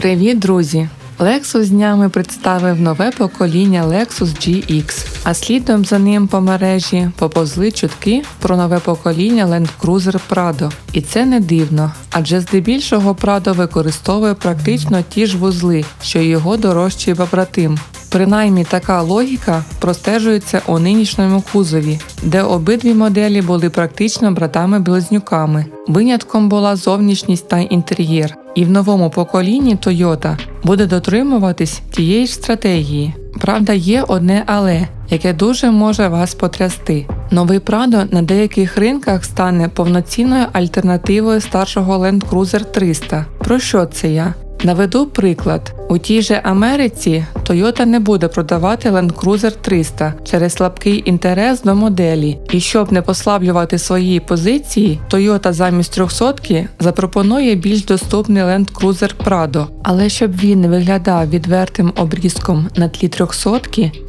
Привіт, друзі! Lexus днями представив нове покоління Lexus GX, а слідом за ним по мережі поповзли чутки про нове покоління Land Cruiser Prado. І це не дивно, адже здебільшого Prado використовує практично ті ж вузли, що його дорожчий побратим. Принаймні така логіка простежується у нинішньому кузові, де обидві моделі були практично братами-близнюками. Винятком була зовнішність та інтер'єр. І в новому поколінні Toyota буде дотримуватись тієї ж стратегії. Правда, є одне але, яке дуже може вас потрясти. Новий Prado на деяких ринках стане повноцінною альтернативою старшого Land Cruiser 300. Про що це я? Наведу приклад. У тій же Америці Toyota не буде продавати Land Cruiser 300 через слабкий інтерес до моделі, і щоб не послаблювати свої позиції, Toyota замість 300 запропонує більш доступний Land Cruiser Prado. Але щоб він не виглядав відвертим обрізком на тлі 300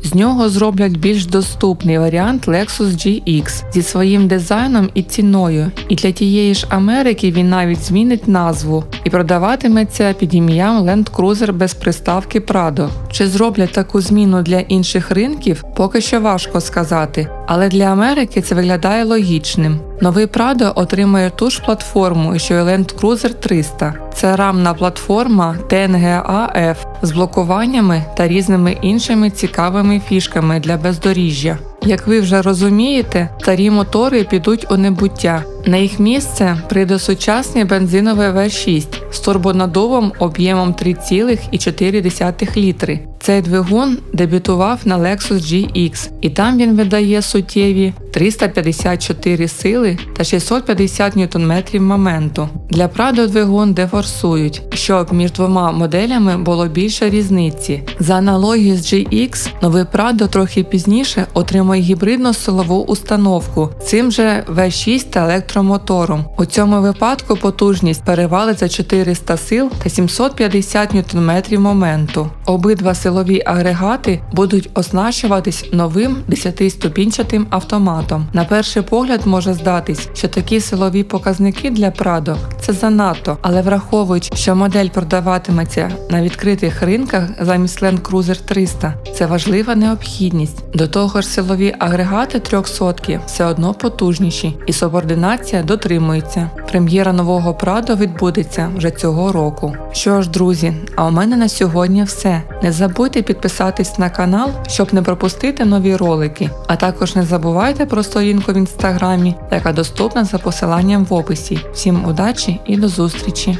з нього зроблять більш доступний варіант Lexus GX зі своїм дизайном і ціною. І для тієї ж Америки він навіть змінить назву і продаватиметься під ім'ям Land Cruiser без приставки Prado. Чи зроблять таку зміну для інших ринків, поки що важко сказати, але для Америки це виглядає логічним. Новий Prado отримує ту ж платформу, що й Land Cruiser 300. Це рамна платформа TNGA-F з блокуваннями та різними іншими цікавими фішками для бездоріжжя. Як ви вже розумієте, старі мотори підуть у небуття. На їх місце прийде сучасний бензиновий V6 з турбонадувом об'ємом 3,4 літри. Цей двигун дебютував на Lexus GX, і там він видає суттєві 354 сили та 650 Нм моменту. Для Prado двигун дефорсують, щоб між двома моделями було більше різниці. За аналогією з GX, новий Prado трохи пізніше отримує гібридну силову установку цим же V6 та електромотором. У цьому випадку потужність перевалить за 400 сил та 750 Нм моменту. Обидва силові агрегати будуть оснащуватись новим 10-ступінчатим автоматом. На перший погляд може здатись, що такі силові показники для Прадо – це занадто, але враховуючи, що модель продаватиметься на відкритих ринках замість Land Cruiser 300, це важлива необхідність. До того ж, силові агрегати 300 все одно потужніші, і субординація дотримується. Прем'єра нового Прадо відбудеться вже цього року. Що ж, друзі, а у мене на сьогодні все. Не забудьте підписатись на канал, щоб не пропустити нові ролики. А також не забувайте про сторінку в інстаграмі, яка доступна за посиланням в описі. Всім удачі і до зустрічі!